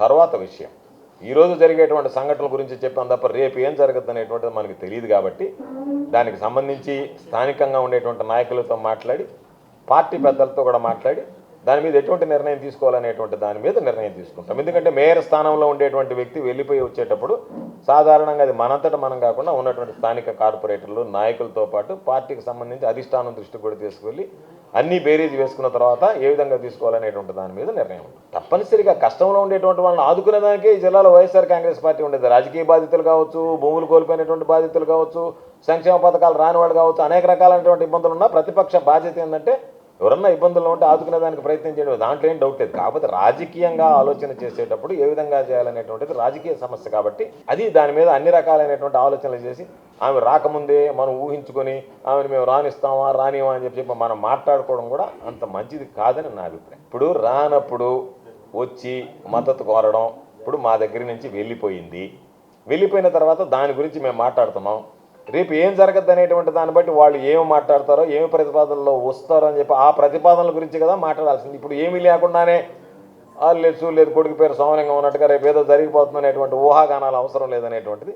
తర్వాత విషయం. ఈరోజు జరిగేటువంటి సంఘటనల గురించి చెప్పాం తప్ప రేపు ఏం జరుగుతుంది అనేటువంటిది మనకి తెలియదు కాబట్టి దానికి సంబంధించి స్థానికంగా ఉండేటువంటి నాయకులతో మాట్లాడి పార్టీ పెద్దలతో కూడా మాట్లాడి దాని మీద ఎటువంటి నిర్ణయం తీసుకోవాలనేటువంటి దాని మీద నిర్ణయం తీసుకుంటాం. ఎందుకంటే మేయర్ స్థానంలో ఉండేటువంటి వ్యక్తి వెళ్ళిపోయి వచ్చేటప్పుడు సాధారణంగా అది మనంతట మనం కాకుండా ఉన్నటువంటి స్థానిక కార్పొరేటర్లు నాయకులతో పాటు పార్టీకి సంబంధించి అధిష్టానం దృష్టి కూడా తీసుకువెళ్ళి అన్ని బేరీజ్ వేసుకున్న తర్వాత ఏ విధంగా తీసుకోవాలనేటువంటి దాని మీద నిర్ణయం ఉంటుంది. తప్పనిసరిగా కష్టంలో ఉండేటువంటి వాళ్ళని ఆదుకునేదానికే ఈ జిల్లాలో వైఎస్ఆర్ కాంగ్రెస్ పార్టీ ఉండేది. రాజకీయ బాధితులు కావచ్చు భూములు కోల్పోయినటువంటి బాధితులు కావచ్చు సంక్షేమ పథకాలు రాని వాళ్ళు కావచ్చు అనేక రకాలైనటువంటి ఇబ్బందులు ఉన్నా ప్రతిపక్ష బాధ్యత ఏంటంటే ఎవరన్నా ఇబ్బందులు ఉంటే ఆదుకునే దానికి ప్రయత్నం చేయడం దాంట్లో ఏం డౌట్ లేదు. కాకపోతే రాజకీయంగా ఆలోచన చేసేటప్పుడు ఏ విధంగా చేయాలనేటువంటిది రాజకీయ సమస్య కాబట్టి అది దాని మీద అన్ని రకాలైనటువంటి ఆలోచనలు చేసి ఆమె రాకముందే మనం ఊహించుకొని ఆమెను మేము రానిస్తామా రానివా అని చెప్పి మనం మాట్లాడుకోవడం కూడా అంత మంచిది కాదని నా అభిప్రాయం. ఇప్పుడు రానప్పుడు వచ్చి మద్దతు కోరడం ఇప్పుడు మా దగ్గర నుంచి వెళ్ళిపోయింది. వెళ్ళిపోయిన తర్వాత దాని గురించి మేము మాట్లాడుతున్నాం. రేపు ఏం జరగద్దు అనేటువంటి దాన్ని బట్టి వాళ్ళు ఏమి మాట్లాడతారో ఏమి ప్రతిపాదనలో వస్తారో అని చెప్పి ఆ ప్రతిపాదనల గురించి కదా మాట్లాడాల్సింది. ఇప్పుడు ఏమీ లేకుండానే వాళ్ళు లేదు లేదు కొడుకు పేరు సోమలింగం ఉన్నట్టుగా రేపు ఏదో జరిగిపోతుంది అనేటువంటి ఊహాగానాలు అవసరం లేదనేటువంటిది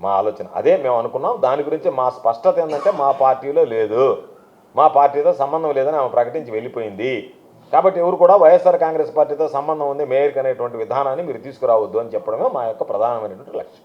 మా ఆలోచన. అదే మేము అనుకున్నాం. దాని గురించి మా స్పష్టత ఏంటంటే మా పార్టీలో లేదు. మా పార్టీతో సంబంధం లేదని ఆమె ప్రకటించి వెళ్ళిపోయింది. కాబట్టి ఎవరు కూడా వైఎస్ఆర్ కాంగ్రెస్ పార్టీతో సంబంధం ఉంది మేయర్కి అనేటువంటి విధానాన్ని మీరు తీసుకురావద్దు అని చెప్పడమే మా యొక్క ప్రధానమైనటువంటి లక్ష్యం.